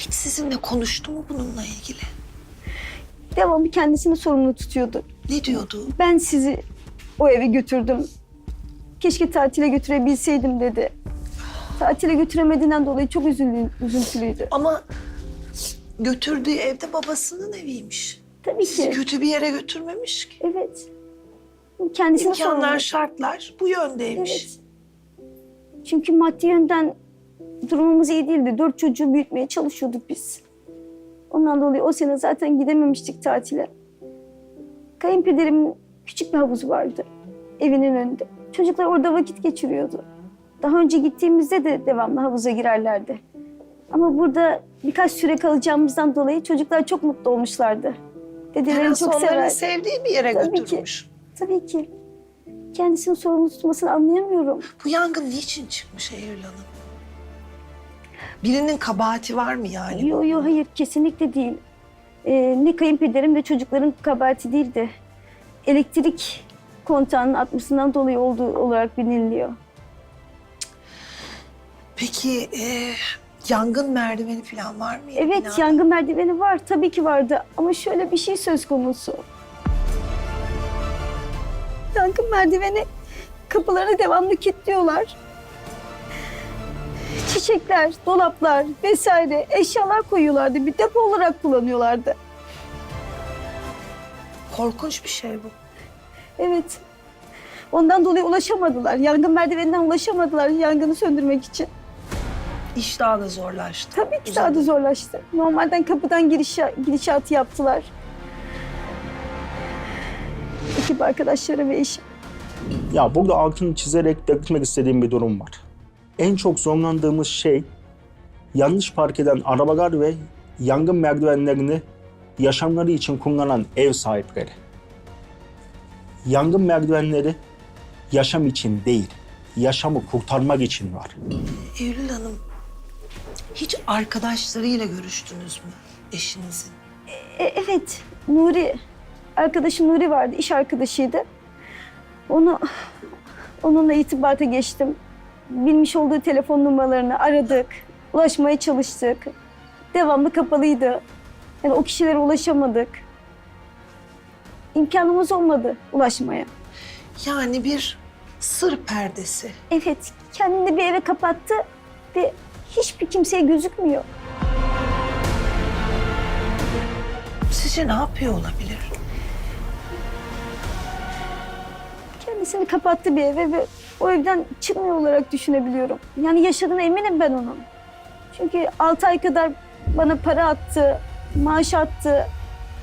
Hiç sizinle konuştu mu bununla ilgili? Devamlı kendisini sorumlu tutuyordu. Ne diyordu? Ben sizi o eve götürdüm. Keşke tatile götürebilseydim dedi. Tatile götüremediğinden dolayı çok üzüldü, üzüntülüydü. Ama götürdüğü evde babasının eviymiş. Tabii Sizi ki. kötü bir yere götürmemiş ki. Evet. Kendisini İmkanlar, sorumlu. şartlar bu yöndeymiş. Evet. Çünkü maddi yönden durumumuz iyi değildi. Dört çocuğu büyütmeye çalışıyorduk biz. Ondan dolayı o sene zaten gidememiştik tatile. Kayınpederimin küçük bir havuzu vardı evinin önünde. Çocuklar orada vakit geçiriyordu. Daha önce gittiğimizde de devamlı havuza girerlerdi. Ama burada birkaç süre kalacağımızdan dolayı çocuklar çok mutlu olmuşlardı. Herhalde çok onların sever. sevdiği bir yere Tabii ki. götürmüş. Tabii ki. Kendisini sorumlu tutmasını anlayamıyorum. Bu yangın niçin çıkmış Eylül Hanım? Birinin kabahati var mı yani? Yok yok hayır kesinlikle değil. Ee, ne kayınpederim ne çocukların kabahati değildi. Elektrik kontağının atmasından dolayı olduğu olarak biliniliyor. Peki e, yangın merdiveni falan var mı? Evet binada? yangın merdiveni var tabii ki vardı ama şöyle bir şey söz konusu. Yangın merdiveni kapılarını devamlı kilitliyorlar. Çiçekler, dolaplar vesaire eşyalar koyuyorlardı. Bir depo olarak kullanıyorlardı. Korkunç bir şey bu. Evet. Ondan dolayı ulaşamadılar. Yangın merdiveninden ulaşamadılar yangını söndürmek için. İş daha da zorlaştı. Tabii ki daha da zorlaştı. Normalden kapıdan giriş, girişatı yaptılar. Ekip arkadaşları ve eşim. Ya burada altını çizerek belirtmek istediğim bir durum var. En çok zorlandığımız şey yanlış park eden arabalar ve yangın merdivenlerini yaşamları için kullanan ev sahipleri. Yangın merdivenleri yaşam için değil, yaşamı kurtarmak için var. Eylül Hanım, hiç arkadaşlarıyla görüştünüz mü eşinizin? E, evet, Nuri. Arkadaşım Nuri vardı, iş arkadaşıydı. Onu, onunla irtibata geçtim. Bilmiş olduğu telefon numaralarını aradık. Ulaşmaya çalıştık. Devamlı kapalıydı. Yani o kişilere ulaşamadık. İmkanımız olmadı ulaşmaya. Yani bir sır perdesi. Evet, kendini bir eve kapattı ve hiçbir kimseye gözükmüyor. Sizce ne yapıyor olabilir? Kendisini kapattı bir eve ve o evden çıkmıyor olarak düşünebiliyorum. Yani yaşadığına eminim ben onun. Çünkü 6 ay kadar bana para attı, maaş attı,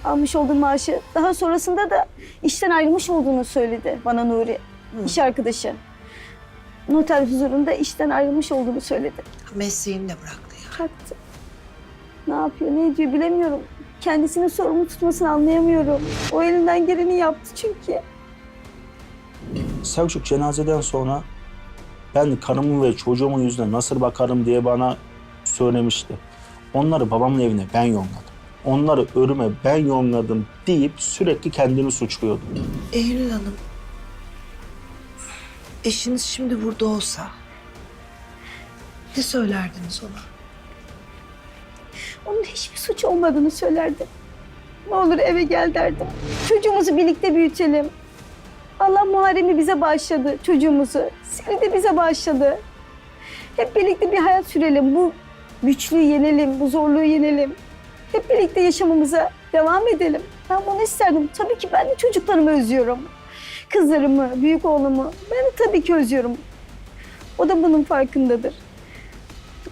almış olduğu maaşı. Daha sonrasında da işten ayrılmış olduğunu söyledi bana Nuri, iş arkadaşı. Noter huzurunda işten ayrılmış olduğunu söyledi. Mesleğini de bıraktı yani. Kalktı. Ne yapıyor, ne ediyor bilemiyorum. Kendisini sorumlu tutmasını anlayamıyorum. O elinden geleni yaptı çünkü. Selçuk cenazeden sonra ben karımın ve çocuğumun yüzüne nasıl bakarım diye bana söylemişti. Onları babamın evine ben yolladım. Onları ölüme ben yolladım deyip sürekli kendini suçluyordu. Eylül Hanım, eşiniz şimdi burada olsa ne söylerdiniz ona? Onun hiçbir suç olmadığını söylerdim. Ne olur eve gel derdim. Çocuğumuzu birlikte büyütelim. Allah Muharrem'i bize bağışladı çocuğumuzu. Seni de bize bağışladı. Hep birlikte bir hayat sürelim. Bu güçlüğü yenelim, bu zorluğu yenelim. Hep birlikte yaşamımıza devam edelim. Ben bunu isterdim. Tabii ki ben de çocuklarımı özlüyorum. Kızlarımı, büyük oğlumu. Ben de tabii ki özlüyorum. O da bunun farkındadır.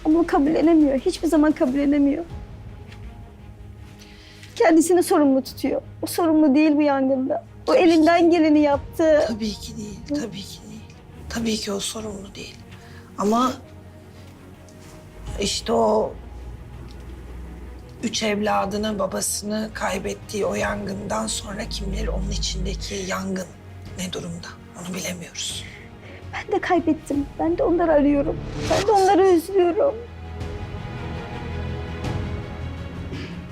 Ama kabullenemiyor. Hiçbir zaman kabullenemiyor. Kendisini sorumlu tutuyor. O sorumlu değil bu yangında. O elinden geleni yaptı. Tabii ki değil, tabii ki değil. Tabii ki o sorumlu değil. Ama işte o üç evladını, babasını kaybettiği o yangından sonra kim bilir onun içindeki yangın ne durumda onu bilemiyoruz. Ben de kaybettim. Ben de onları arıyorum. Ben de onları özlüyorum.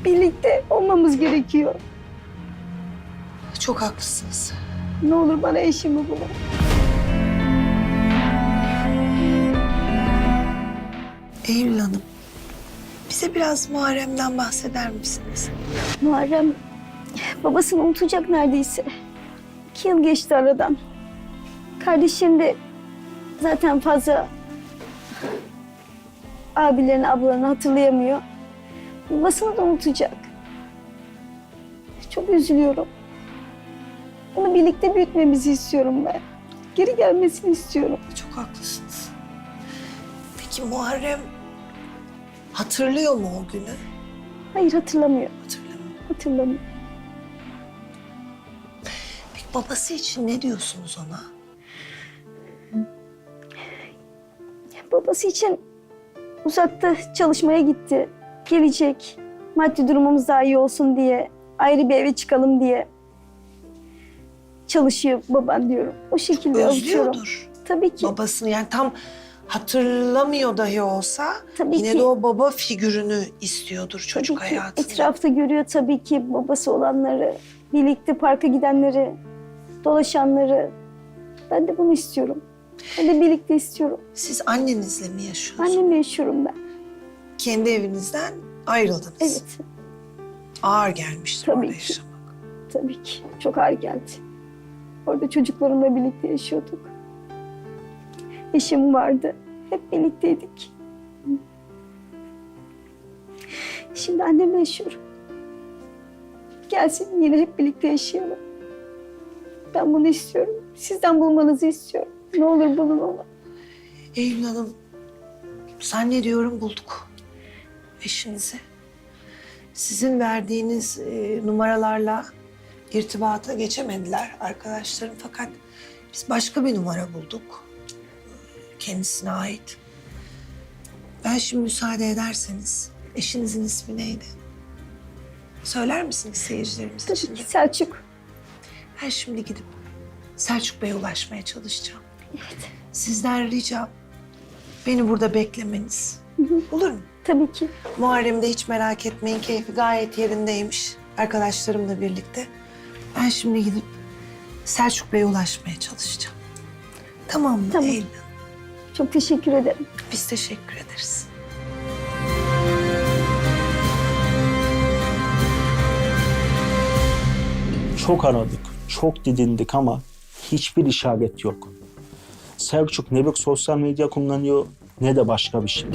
Birlikte olmamız gerekiyor. Çok haklısınız. Ne olur bana eşimi bulun. Eylül Hanım, Bize biraz Muharrem'den bahseder misiniz? Muharrem babasını unutacak neredeyse. İki yıl geçti aradan. Kardeşim de zaten fazla abilerini, ablalarını hatırlayamıyor. Babasını da unutacak. Çok üzülüyorum. Onu birlikte büyütmemizi istiyorum ben. Geri gelmesini istiyorum. Çok haklısınız. Peki Muharrem hatırlıyor mu o günü? Hayır hatırlamıyor. Hatırlamıyor. Hatırlamıyor. Peki babası için ne diyorsunuz ona? Babası için uzakta çalışmaya gitti. Gelecek. Maddi durumumuz daha iyi olsun diye. Ayrı bir eve çıkalım diye. Çalışıyor baban diyorum. O şekilde avutuyorum. Özlüyordur Tabii ki. babasını. Yani tam hatırlamıyor dahi olsa Tabii yine ki. de o baba figürünü istiyordur çocuk tabii ki. hayatında. Etrafta görüyor tabii ki babası olanları. Birlikte parka gidenleri. Dolaşanları. Ben de bunu istiyorum. Ben de birlikte istiyorum. Siz annenizle mi yaşıyorsunuz? Annemle yaşıyorum ben. Kendi evinizden ayrıldınız. Evet. Ağır gelmiştir Tabii orada ki. yaşamak. Tabii ki. Çok ağır geldi. Orada çocuklarımla birlikte yaşıyorduk. Eşim vardı. Hep birlikteydik. Şimdi annemle yaşıyorum. Gelsin yine hep birlikte yaşayalım. Ben bunu istiyorum. Sizden bulmanızı istiyorum. Ne olur bulun onu. Eylül Hanım, zannediyorum bulduk eşinizi. Sizin verdiğiniz e, numaralarla irtibata geçemediler arkadaşlarım fakat biz başka bir numara bulduk. Kendisine ait. Ben şimdi müsaade ederseniz eşinizin ismi neydi? Söyler misiniz seyircilerimiz? Tabii ki Selçuk. Ben şimdi gidip Selçuk Bey'e ulaşmaya çalışacağım. Evet. Sizden ricam beni burada beklemeniz. Olur mu? Tabii ki. Muharrem'i de hiç merak etmeyin. Keyfi gayet yerindeymiş. Arkadaşlarımla birlikte. Ben şimdi gidip Selçuk Bey'e ulaşmaya çalışacağım. Tamam mı Tamam. Eylül? Çok teşekkür ederim. Biz teşekkür ederiz. Çok aradık, çok didindik ama hiçbir işaret yok. Selçuk ne bir sosyal medya kullanıyor ne de başka bir şey.